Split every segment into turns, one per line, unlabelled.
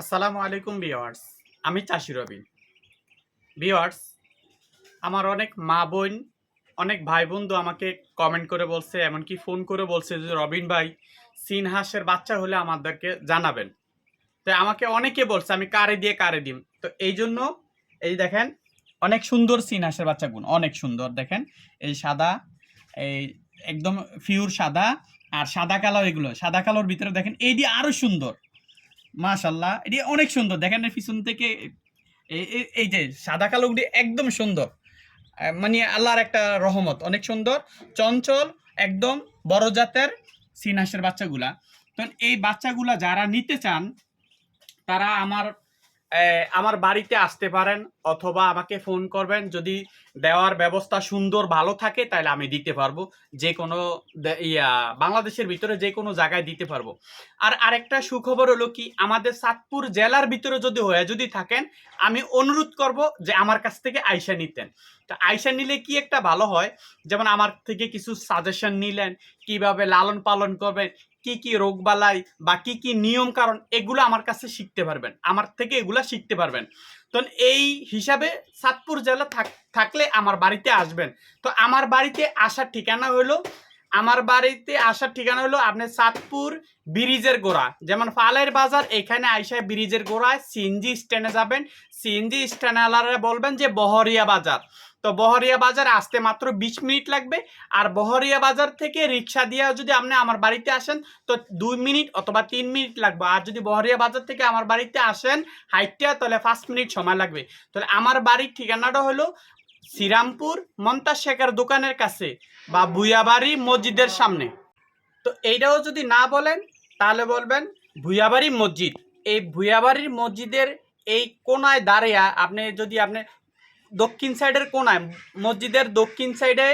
আসসালামু আলাইকুম বিওয়ার্স আমি চাষি রবিন। বিওয়ার্স আমার অনেক মা বোন, অনেক ভাই বন্ধু আমাকে কমেন্ট করে বলছে, এমনকি ফোন করে বলছে যে, রবিন ভাই, সিন হাঁসের বাচ্চা হলে আমাদেরকে জানাবেন। তো আমাকে অনেকে বলছে, আমি কারে দিয়ে কারে দিম? তো এই জন্য, এই দেখেন, অনেক সুন্দর সিন হাঁসের বাচ্চাগুলো অনেক সুন্দর। দেখেন, এই সাদা, এই একদম ফিউর সাদা, আর সাদা কালো এগুলো, সাদা কালোর ভিতরে দেখেন, এই দিয়ে আরও সুন্দর। মাশাল্লাহ এটি অনেক সুন্দর। দেখেন পিছন থেকে এই- যে সাদা কালোগুলি একদম সুন্দর। মানে আল্লাহর একটা রহমত, অনেক সুন্দর, চঞ্চল, একদম বড় জাতের সিনাসের বাচ্চাগুলা। তো এই বাচ্চাগুলা যারা নিতে চান, তারা আমার আমার বাড়িতে আসতে পারেন অথবা আমাকে ফোন করবেন। যদি দেওয়ার ব্যবস্থা সুন্দর ভালো থাকে, তাহলে আমি দিতে পারব। যে কোনো ইয়া, বাংলাদেশের ভিতরে যে কোনো জায়গায় দিতে পারব। আর আরেকটা সুখবর হলো কি, আমাদের সাতপুর জেলার ভিতরে যদি হয়ে যদি থাকেন, আমি অনুরোধ করব যে আমার কাছ থেকে আইসা নিতেন। তো আইসা নিলে কি একটা ভালো হয়? যেমন আমার থেকে কিছু সাজেশন নিলেন, কীভাবে লালন পালন করবেন, কি কি রোগবালাই বা কি কি নিয়ম কারণ এগুলো আমার কাছে শিখতে পারবেন, আমার থেকে এগুলো শিখতে পারবেন। তো এই হিসাবে সাতপুর জেলা থাক- থাকলে আমার বাড়িতে আসবেন। তো আমার বাড়িতে আসার ঠিকানা হলো, আমার বাড়িতে আসার ঠিকানা হলো আপনি সাতপুর ব্রিজের গোড়া। যেমন ফালের বাজার, এখানে আইসায় ব্রিজের গোড়ায় সিএনজি স্ট্যান্ডে যাবেন। সিএনজি স্ট্যান্ডওয়ালারা বলবেন যে বহরিয়া বাজার। তো বহরিয়া বাজার আসতে মাত্র বিশ মিনিট লাগবে। আর বহরিয়া বাজার থেকে রিক্সা দিয়ে যদি আপনি আমার বাড়িতে আসেন, তো দুই মিনিট অথবা তিন মিনিট লাগবে। আর যদি বহরিয়া বাজার থেকে আমার বাড়িতে আসেন হাইটটা, তাহলে পাঁচ মিনিট সময় লাগবে। তাহলে আমার বাড়ির ঠিকানাটা হলো শ্রীরামপুর মন্তাজ শেখের দোকানের কাছে বা ভুয়াবাড়ি মসজিদের সামনে। তো এইটাও যদি না বলেন, তাহলে বলবেন ভুয়াবাড়ি মসজিদ। এই ভুয়াবাড়ির মসজিদের এই কোনায় দাঁড়িয়ে আপনি যদি আপনি দক্ষিণ সাইডের কোনায় মসজিদের দক্ষিণ সাইডে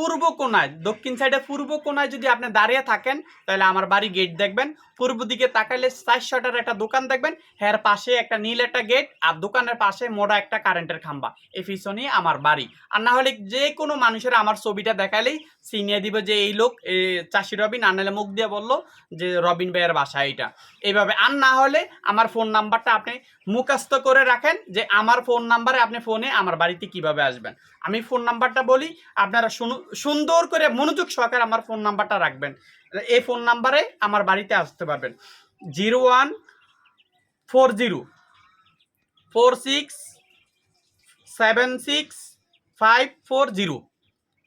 পূর্ব কোনায় দক্ষিণ সাইডে পূর্ব কোনায় যদি আপনি দাঁড়িয়ে থাকেন, তাহলে আমার বাড়ি গেট দেখবেন। পূর্ব দিকে তাকাইলে চার শটার একটা দোকান দেখবেন। হের পাশে একটা নীল একটা গেট আর দোকানের পাশে মোড়া একটা কারেন্টের খাম্বা। এই পিছনেই আমার বাড়ি। আর না হলে যে কোনো মানুষের আমার ছবিটা দেখালেই চিনিয়ে দিবে যে এই লোক চাষি রবিন। আর নাহলে মুখ দিয়ে বলল যে রবিন ভাইয়ের বাসা এইটা। এইভাবে। আর না হলে আমার ফোন নাম্বারটা আপনি মুখস্থ করে রাখেন যে আমার ফোন নাম্বারে আপনি ফোনে আমার বাড়িতে কীভাবে আসবেন। আমি ফোন নাম্বারটা বলি, আপনারা শুনু- সুন্দর করে মনোযোগ সহকারে আমার ফোন নাম্বারটা রাখবেন। এই ফোন নাম্বারে আমার বাড়িতে আসতে পারবেন। Zero one four zero four six seven six five four zero.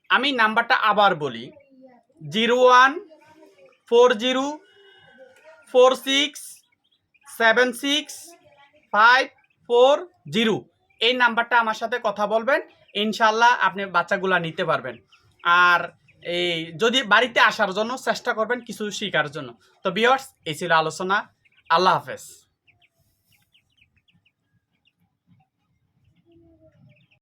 আমি নাম্বারটা আবার বলি। Zero one four zero four six seven six five four zero. এই নাম্বারটা আমার সাথে কথা বলবেন। ইনশাল্লাহ আপনি বাচ্চাগুলা নিতে পারবেন। আর এই যদি বাড়িতে আসার জন্য চেষ্টা করবেন কিছু শেখার জন্য। তো বিয়ার্স এই ছিল আলোচনা। আল্লাহ হাফেজ।